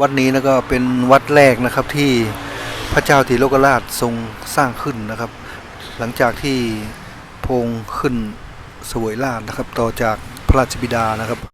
วัดนี้นะก็เป็นวัดแรกนะครับที่พระเจ้าติโลกราชทรงสร้างขึ้นนะครับ หลังจากที่พงขึ้นสวยราชนะครับ ต่อจากพระราชบิดานะครับ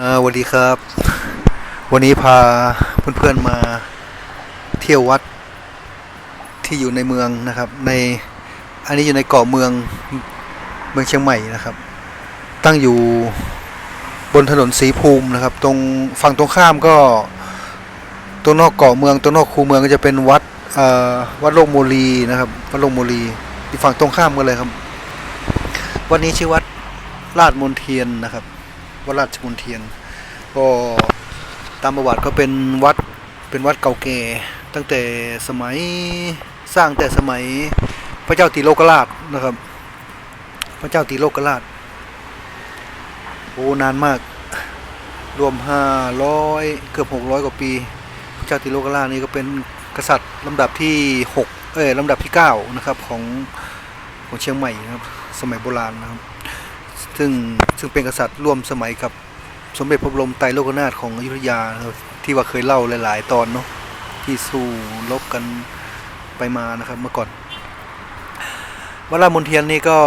อ่าสวัสดีครับ วันนี้พาเพื่อนๆมาเที่ยววัดที่อยู่ในเมืองนะครับ ในอันนี้อยู่ในเกาะเมืองเมืองเชียงใหม่นะครับ ตั้งอยู่บนถนนสีภูมินะครับ ตรงฝั่งตรงข้ามก็ตรงนอกเกาะเมืองตรงนอกคูเมืองก็จะเป็นวัดเอ่อวัดโลกโมลีนะครับวัดโลกโมลีที่ฝั่งตรงข้ามกันเลยครับ วัดนี้ชื่อวัดลาดมนเทียนนะครับ วัดราชมนเทียน ก็ตามประวัติก็เป็นวัดเป็นวัดเก่าแก่ตั้งแต่สมัยสร้างแต่สมัยพระเจ้าติโลกราชนะครับ พระเจ้าติโลกราชโอ้นานมากรวมห้าร้อยเกือบหกร้อยกว่าปี พระเจ้าติโลกราชนี่ก็เป็นกษัตริย์ลำดับที่หกเอ้ยลำดับที่เก้านะครับ ของของเชียงใหม่นะครับ สมัยโบราณนะครับ ซึ่งซึ่งเป็นกษัตริย์ร่วมสมัยกับสมเด็จพระบรมไตรโลกนาถของอยุธยาที่ว่าเคยเล่าหลาย ๆ ตอนเนาะที่สู้รบกันไปมานะครับเมื่อก่อนวัดรามมนเทียนนี่ก็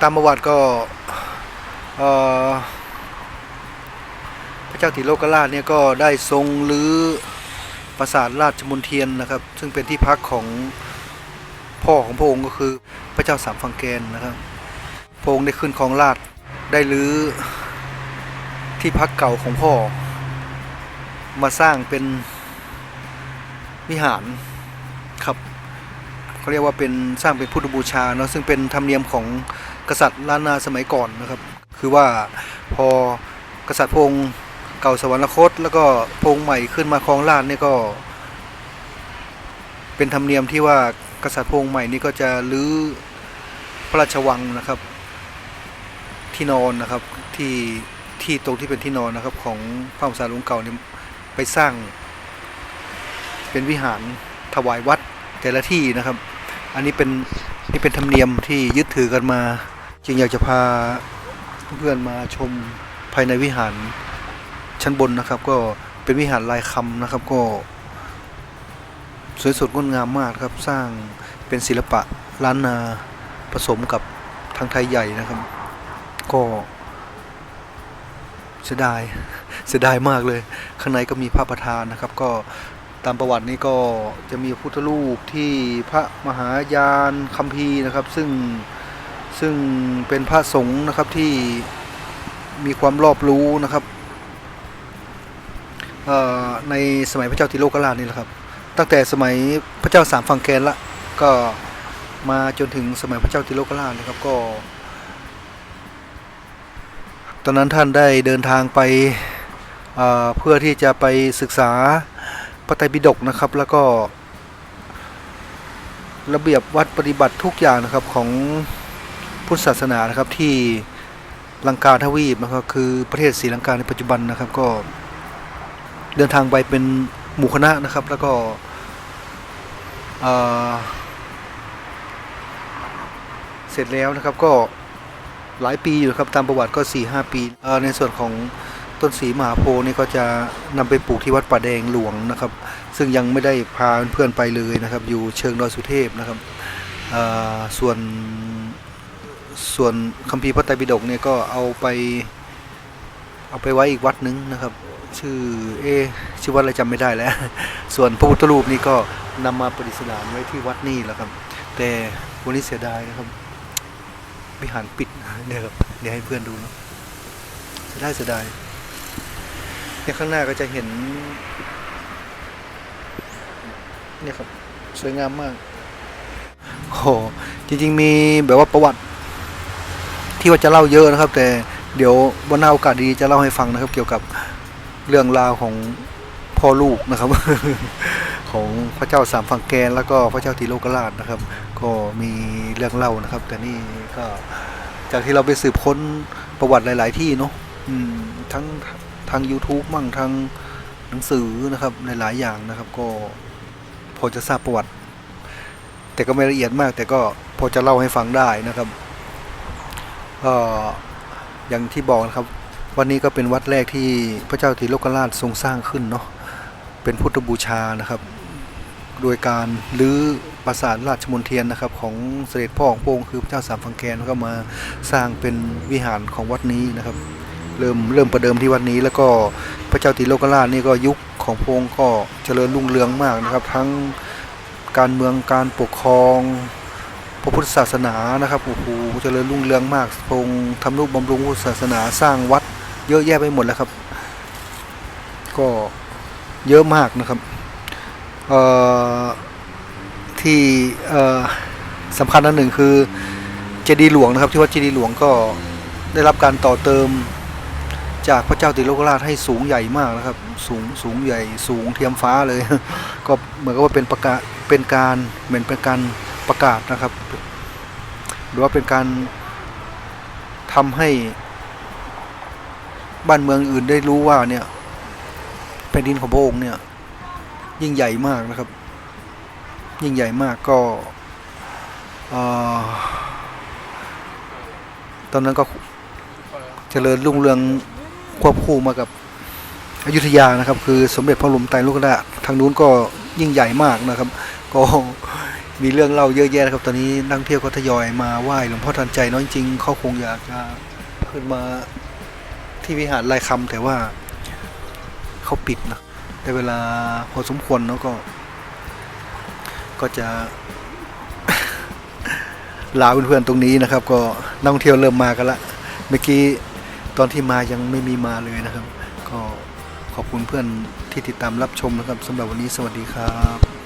ตามประวัติก็พระเจ้าติโลกราชเนี่ยก็ได้ทรงรื้อปราสาทราชมนเทียนนะครับ ซึ่งเป็นที่พักของพ่อของพระองค์ก็คือพระเจ้าสามฟังแกนนะครับ พงค์ได้ขึ้นครองราชย์ได้รื้อที่พักเก่าของพ่อ มาสร้างเป็นวิหารครับเขาเรียกว่าเป็นสร้างเป็นพุทธบูชาเนาะซึ่งเป็นธรรมเนียมของกษัตริย์ล้านนาสมัยก่อนนะครับ คือว่าพอกษัตริย์พงค์เก่าสวรรคต แล้วก็พงค์ใหม่ขึ้นมาครองราชนี่ก็ เป็นธรรมเนียมที่ว่ากษัตริย์พงค์ใหม่นี่ก็จะรื้อพระราชวังนะครับ ที่นอนนะครับที่ที่ตรงที่เป็นที่นอนนะครับ ของพระมหาสารหลวงเก่าเนี่ยไปสร้าง เป็นวิหารถวายวัดแต่ละที่นะครับ อันนี้เป็นนี่เป็นธรรมเนียมที่ยึดถือกันมา จึงอยากจะพาเพื่อนมาชมภายในวิหารชั้นบนนะครับ ก็เป็นวิหารลายคำนะครับก็สวยสดงดงามมากครับ สร้างเป็นศิลปะล้านนาผสมกับทางไทยใหญ่นะครับ ก็เสียดายเสียดายมากเลย ข้างในก็มีพระประธานนะครับ ก็ตามประวัตินี้ก็จะมีพุทธรูปที่พระมหายานคัมภีร์นะครับ ซึ่งซึ่งเป็นพระสงฆ์นะครับที่มีความรอบรู้นะครับในสมัยพระเจ้าติโลกราชนี่แหละครับ ตั้งแต่สมัยพระเจ้าสามฝั่งแกนละก็มาจนถึงสมัยพระเจ้าติโลกราชนะครับก็ ตอนนั้นท่านได้เดินทางไปเเพื่อที่จะไปศึกษาพระไตรปิฎกนะครับ แล้วก็ระเบียบวัดปฏิบัติทุกอย่างนะครับของพุทธศาสนานะครับที่ลังกาทวีปนะครับคือประเทศศรีลังกาในปัจจุบันนะครับก็เดินทางไปเป็นหมู่คณะนะครับ แล้วก็เสร็จแล้วนะครับก็ หลายปีอยู่ครับตามประวัติก็4ี่หปี ในส่วนของต้นสีมหาโพนี่ก็จะนำไปปลูกที่วัดป่าแดงหลวงนะครับ ซึ่งยังไม่ได้พาเพื่อนไปเลยนะครับ อยู่เชิงดอยสุเทพนะครับส่วนส่วนคัมภีร์พระไตรปิฎกเนี่ยก็เอาไปเอาไปไว้อีกวัดหนึงนะครับ ชื่อเอชื่อวัดอะไรจำไม่ได้แล้ว ส่วนพระพุทธรูปนี่ก็นำมาประดิษฐานไว้ที่วัดนี่แหละครับ แต่วันนี้เสียดายนะครับ วิหารปิดเนี่ยครับเดี๋ยวให้เพื่อนดูนะเสียดายเสียดายเนี่ยข้างหน้าก็จะเห็น เนี่ยครับ สวยงามมากโอ้โหจริง ๆ มีแบบว่าประวัติ ที่ว่าจะเล่าเยอะนะครับ แต่เดี๋ยววันหน้าโอกาสดีจะเล่าให้ฟังนะครับ เกี่ยวกับเรื่องราวของพ่อลูกนะครับ ของพระเจ้าสามฝั่งแกนแล้วก็พระเจ้าติโลกราชนะครับ ก็มีเรื่องเล่านะครับ แต่นี่ ก็จากที่เราไปสืบค้นประวัติหลาย ๆ ที่เนาะทั้งทาง YouTube มั่งทางหนังสือนะครับในหลายๆอย่างนะครับ ก็พอจะทราบประวัติ แต่ก็ไม่ละเอียดมาก แต่ก็พอจะเล่าให้ฟังได้นะครับก็อย่างที่บอกนะครับ วันนี้ก็เป็นวัดแรกที่พระเจ้าติโลกราชทรงสร้างขึ้นเนาะเป็นพุทธบูชานะครับ โดยการรื้อ ปราสาทราชมนเทียนนะครับ ของเสด็จพ่อของพระองค์คือพระเจ้าสามฟังแกนก็มาสร้างเป็นวิหารของวัดนี้นะครับ เริ่มเริ่มประเดิมที่วัดนี้ แล้วก็พระเจ้าติโลกราชนี่ก็ยุคของพระองค์ก็เจริญรุ่งเรืองมากนะครับ ทั้งการเมืองการปกครองพระพุทธศาสนานะครับโอ้โหเจริญรุ่งเรืองมากพระองค์ทำนุบำรุงพุทธศาสนาสร้างวัดเยอะแยะไปหมดแล้วครับ ก็เยอะมากนะครับ เอ่อ ที่สำคัญอันหนึ่งคือเจดีย์หลวงนะครับที่วัดเจดีย์หลวงก็ได้รับการต่อเติมจากพระเจ้าติโลกราชให้สูงใหญ่มากนะครับ สูงสูงใหญ่สูงเทียมฟ้าเลย ก็เหมือนกับว่าเป็นประกาศเป็นการเหมือนเป็นการประกาศนะครับ หรือว่าเป็นการทำให้บ้านเมืองอื่นได้รู้ว่าเนี่ยแผ่นดินของพระองค์เนี่ยยิ่งใหญ่มากนะครับ ยิ่งใหญ่มากก็ตอนนั้นก็เจริญรุ่งเรืองควบคู่มากับอยุธยานะครับ คือสมเด็จพระบรมไตรโลกนาถทางนู้นก็ยิ่งใหญ่มากนะครับ ก็มีเรื่องเล่าเยอะแยะนะครับ ตอนนี้นักท่งเที่ยวก็ทยอยมาไหว้หลวงพ่อทันใจน้อยจริงเขาคงอยากจะขึ้นมาที่วิหารลายคำแต่ว่าเขาปิดนะแต่เวลาพอสมควรเนาะก็ ก็จะ ลาเพื่อนๆตรงนี้นะครับ ก็นักท่องเที่ยวเริ่มมากันละเมื่อกี้ตอนที่มายังไม่มีมาเลยนะครับ ก็ขอบคุณเพื่อนที่ติดตามรับชมนะครับสำหรับวันนี้สวัสดีครับ